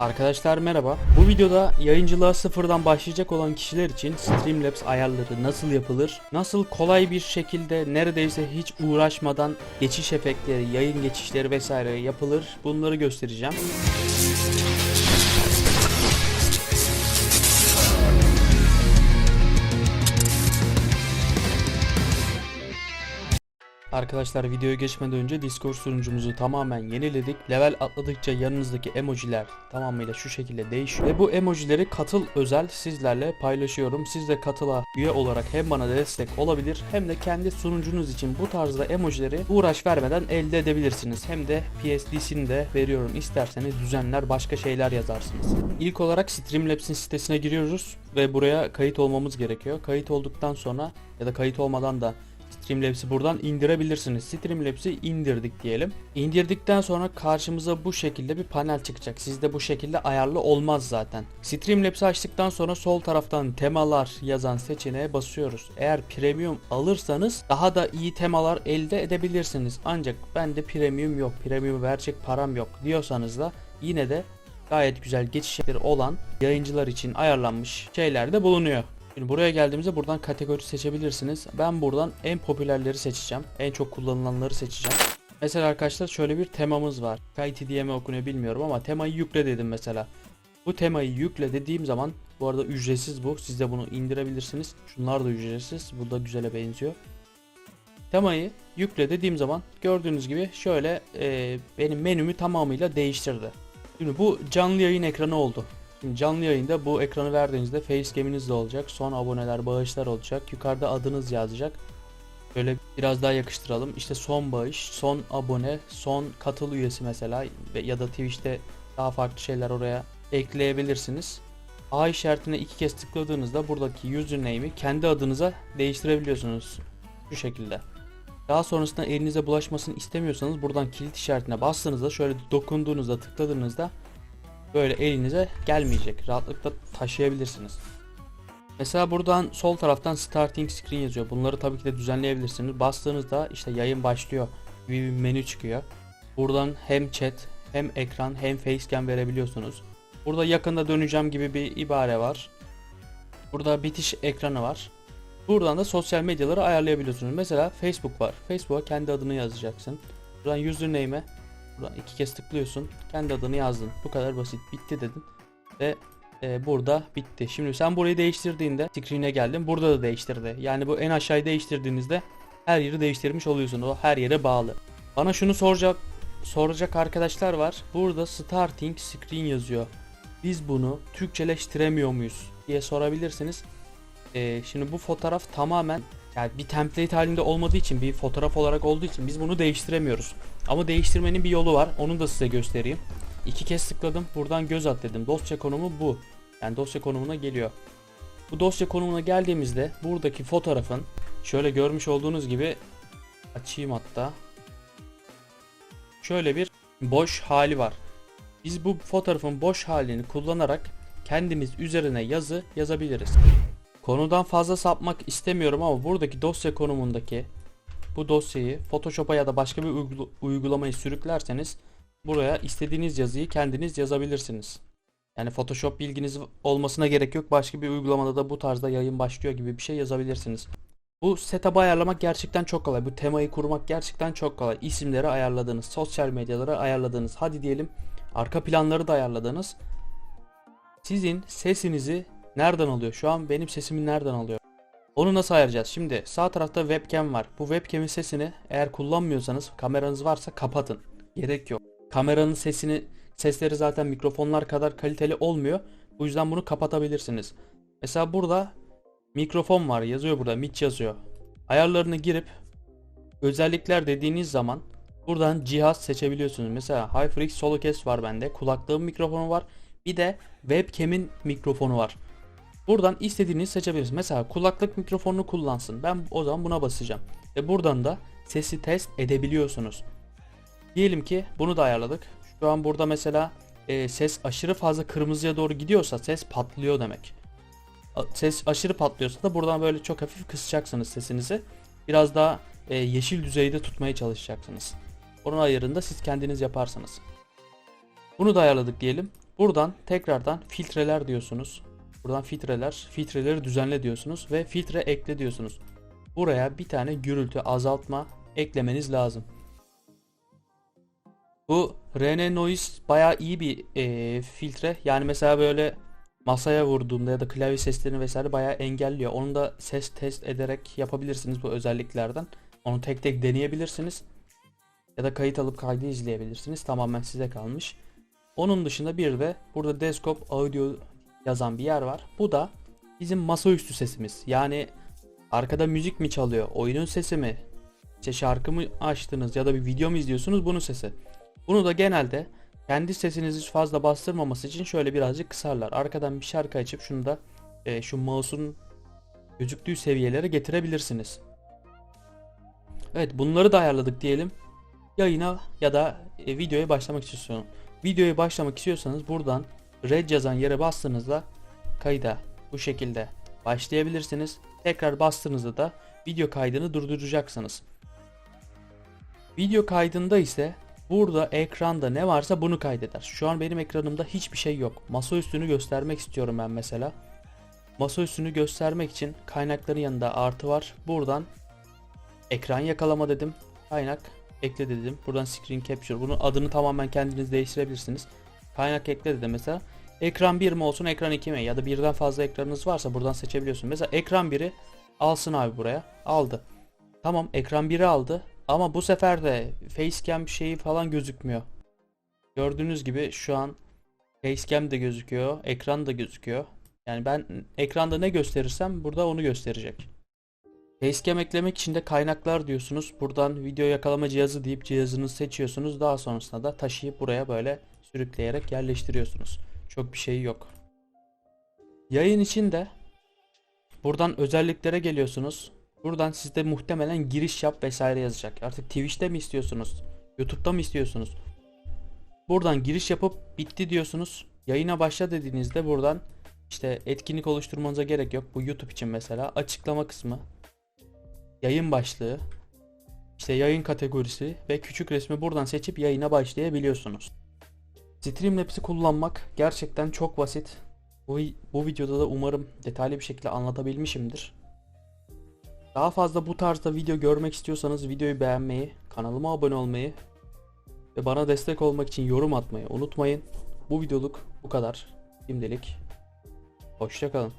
Arkadaşlar merhaba. Bu videoda yayıncılığa sıfırdan başlayacak olan kişiler için Streamlabs ayarları nasıl yapılır, nasıl kolay bir şekilde neredeyse hiç uğraşmadan geçiş efektleri, yayın geçişleri vesaire yapılır bunları göstereceğim. Arkadaşlar videoya geçmeden önce Discord sunucumuzu tamamen yeniledik. Level atladıkça yanınızdaki emojiler tamamıyla şu şekilde değişiyor. Ve bu emojileri katıl özel sizlerle paylaşıyorum. Siz de katıla üye olarak hem bana destek olabilir hem de kendi sunucunuz için bu tarzda emojileri uğraş vermeden elde edebilirsiniz. Hem de PSD'sini de veriyorum. İsterseniz düzenler başka şeyler yazarsınız. İlk olarak Streamlabs'in sitesine giriyoruz ve buraya kayıt olmamız gerekiyor. Kayıt olduktan sonra ya da kayıt olmadan da Streamlabs'i buradan indirebilirsiniz. Streamlabs'i indirdik diyelim. İndirdikten sonra karşımıza bu şekilde bir panel çıkacak. Sizde bu şekilde ayarlı olmaz zaten. Streamlabs'i açtıktan sonra sol taraftan temalar yazan seçeneğe basıyoruz. Eğer premium alırsanız daha da iyi temalar elde edebilirsiniz. Ancak bende premium yok, premium verecek param yok diyorsanız da yine de gayet güzel geçişleri olan yayıncılar için ayarlanmış şeyler de bulunuyor. Şimdi buraya geldiğimizde buradan kategori seçebilirsiniz. Ben buradan en popülerleri seçeceğim. En çok kullanılanları seçeceğim. Mesela arkadaşlar şöyle bir temamız var. Kayıt diye mi okunuyor bilmiyorum ama temayı yükle dedim mesela. Bu temayı yükle dediğim zaman bu arada ücretsiz bu. Siz de bunu indirebilirsiniz. Şunlar da ücretsiz. Bu da güzele benziyor. Temayı yükle dediğim zaman gördüğünüz gibi şöyle e, benim menümü tamamıyla değiştirdi. Şimdi bu canlı yayın ekranı oldu. Canlı yayında bu ekranı verdiğinizde facecam'iniz de olacak. Son aboneler, bağışlar olacak. Yukarıda adınız yazacak. Böyle biraz daha yakıştıralım. İşte son bağış, son abone, son katıl üyesi mesela ya da Twitch'te daha farklı şeyler oraya ekleyebilirsiniz. A işaretine iki kez tıkladığınızda buradaki username'i kendi adınıza değiştirebiliyorsunuz. Şu şekilde. Daha sonrasında elinize bulaşmasını istemiyorsanız buradan kilit işaretine bastığınızda şöyle dokunduğunuzda tıkladığınızda böyle elinize gelmeyecek. Rahatlıkla taşıyabilirsiniz. Mesela buradan sol taraftan starting screen yazıyor. Bunları tabii ki de düzenleyebilirsiniz. Bastığınızda işte yayın başlıyor bir menü çıkıyor. Buradan hem chat hem ekran hem facecam verebiliyorsunuz. Burada yakında döneceğim gibi bir ibare var. Burada bitiş ekranı var. Buradan da sosyal medyaları ayarlayabiliyorsunuz. Mesela Facebook var. Facebook'a kendi adını yazacaksın. Buradan username'e buradan iki kez tıklıyorsun. Kendi adını yazdın. Bu kadar basit. Bitti dedin. Ve e, burada bitti. Şimdi sen burayı değiştirdiğinde screen'e geldin. Burada da değiştirdi. Yani bu en aşağıyı değiştirdiğinizde her yeri değiştirmiş oluyorsun. O her yere bağlı. Bana şunu soracak soracak arkadaşlar var. Burada starting screen yazıyor. Biz bunu Türkçeleştiremiyor muyuz diye sorabilirsiniz. Ee, şimdi bu fotoğraf tamamen yani bir template halinde olmadığı için bir fotoğraf olarak olduğu için biz bunu değiştiremiyoruz. Ama değiştirmenin bir yolu var. Onu da size göstereyim. İki kez tıkladım. Buradan göz at dedim. Dosya konumu bu. Yani dosya konumuna geliyor. Bu dosya konumuna geldiğimizde buradaki fotoğrafın şöyle görmüş olduğunuz gibi açayım hatta. Şöyle bir boş hali var. Biz bu fotoğrafın boş halini kullanarak kendimiz üzerine yazı yazabiliriz. Konudan fazla sapmak istemiyorum ama buradaki dosya konumundaki bu dosyayı Photoshop'a ya da başka bir uygula- uygulamayı sürüklerseniz buraya istediğiniz yazıyı kendiniz yazabilirsiniz. Yani Photoshop bilginiz olmasına gerek yok. Başka bir uygulamada da bu tarzda yayın başlıyor gibi bir şey yazabilirsiniz. Bu setup'ı ayarlamak gerçekten çok kolay. Bu temayı kurmak gerçekten çok kolay. İsimleri ayarladığınız, sosyal medyaları ayarladığınız, hadi diyelim arka planları da ayarladığınız. Sizin sesinizi nereden alıyor? Şu an benim sesimi nereden alıyor? Onu nasıl ayarlayacağız? Şimdi sağ tarafta webcam var. Bu webcam'in sesini eğer kullanmıyorsanız kameranız varsa kapatın. Gerek yok. Kameranın sesini sesleri zaten mikrofonlar kadar kaliteli olmuyor. Bu yüzden bunu kapatabilirsiniz. Mesela burada mikrofon var yazıyor burada mic yazıyor. Ayarlarını girip özellikler dediğiniz zaman buradan cihaz seçebiliyorsunuz. Mesela HyperX Solocast var bende. Kulaklığın mikrofonu var. Bir de webcam'in mikrofonu var. Buradan istediğinizi seçebilirsiniz. Mesela kulaklık mikrofonunu kullansın. Ben o zaman buna basacağım. Ve buradan da sesi test edebiliyorsunuz. Diyelim ki bunu da ayarladık. Şu an burada mesela e, ses aşırı fazla kırmızıya doğru gidiyorsa ses patlıyor demek. Ses aşırı patlıyorsa da buradan böyle çok hafif kısacaksınız sesinizi. Biraz daha e, yeşil düzeyde tutmaya çalışacaksınız. Onun ayarını da siz kendiniz yaparsınız. Bunu da ayarladık diyelim. Buradan tekrardan filtreler diyorsunuz. Buradan filtreler, filtreleri düzenle diyorsunuz ve filtre ekle diyorsunuz. Buraya bir tane gürültü azaltma eklemeniz lazım. Bu RN Noise bayağı iyi bir eee, filtre. Yani mesela böyle masaya vurduğumda ya da klavye seslerini vesaire bayağı engelliyor. Onu da ses test ederek yapabilirsiniz bu özelliklerden. Onu tek tek deneyebilirsiniz. Ya da kayıt alıp kaydı izleyebilirsiniz. Tamamen size kalmış. Onun dışında bir de burada Desktop Audio yazan bir yer var. Bu da bizim masaüstü sesimiz. Yani arkada müzik mi çalıyor, oyunun sesi mi, işte şarkı mı açtınız ya da bir video mu izliyorsunuz bunun sesi. Bunu da genelde kendi sesinizi fazla bastırmaması için şöyle birazcık kısarlar. Arkadan bir şarkı açıp şunu da e, şu mouse'un gözüktüğü seviyelere getirebilirsiniz. Evet bunları da ayarladık diyelim. Yayına ya da e, videoya başlamak istiyorsanız. Videoya başlamak istiyorsanız buradan red yazan yere bastığınızda kayda bu şekilde başlayabilirsiniz. Tekrar bastığınızda da video kaydını durduracaksınız. Video kaydında ise burada ekranda ne varsa bunu kaydeder. Şu an benim ekranımda hiçbir şey yok. Masa üstünü göstermek istiyorum ben mesela. Masa üstünü göstermek için kaynakların yanında artı var. Buradan ekran yakalama dedim. Kaynak ekle dedim. Buradan screen capture. Bunun adını tamamen kendiniz değiştirebilirsiniz. Kaynak ekle dedim mesela. Ekran 1 mi olsun ekran 2 mi ya da birden fazla ekranınız varsa buradan seçebiliyorsun. Mesela ekran 1'i alsın abi buraya. Aldı. Tamam ekran 1'i aldı. Ama bu sefer de facecam şeyi falan gözükmüyor. Gördüğünüz gibi şu an facecam de gözüküyor. Ekran da gözüküyor. Yani ben ekranda ne gösterirsem burada onu gösterecek. Facecam eklemek için de kaynaklar diyorsunuz. Buradan video yakalama cihazı deyip cihazınızı seçiyorsunuz. Daha sonrasında da taşıyıp buraya böyle sürükleyerek yerleştiriyorsunuz. Çok bir şey yok. Yayın için de buradan özelliklere geliyorsunuz. Buradan sizde muhtemelen giriş yap vesaire yazacak. Artık Twitch'te mi istiyorsunuz? YouTube'da mı istiyorsunuz? Buradan giriş yapıp bitti diyorsunuz. Yayına başla dediğinizde buradan işte etkinlik oluşturmanıza gerek yok. Bu YouTube için mesela açıklama kısmı, yayın başlığı, işte yayın kategorisi ve küçük resmi buradan seçip yayına başlayabiliyorsunuz. Streamlabs'i kullanmak gerçekten çok basit. Bu, bu videoda da umarım detaylı bir şekilde anlatabilmişimdir. Daha fazla bu tarzda video görmek istiyorsanız videoyu beğenmeyi, kanalıma abone olmayı ve bana destek olmak için yorum atmayı unutmayın. Bu videoluk bu kadar. Şimdilik hoşçakalın.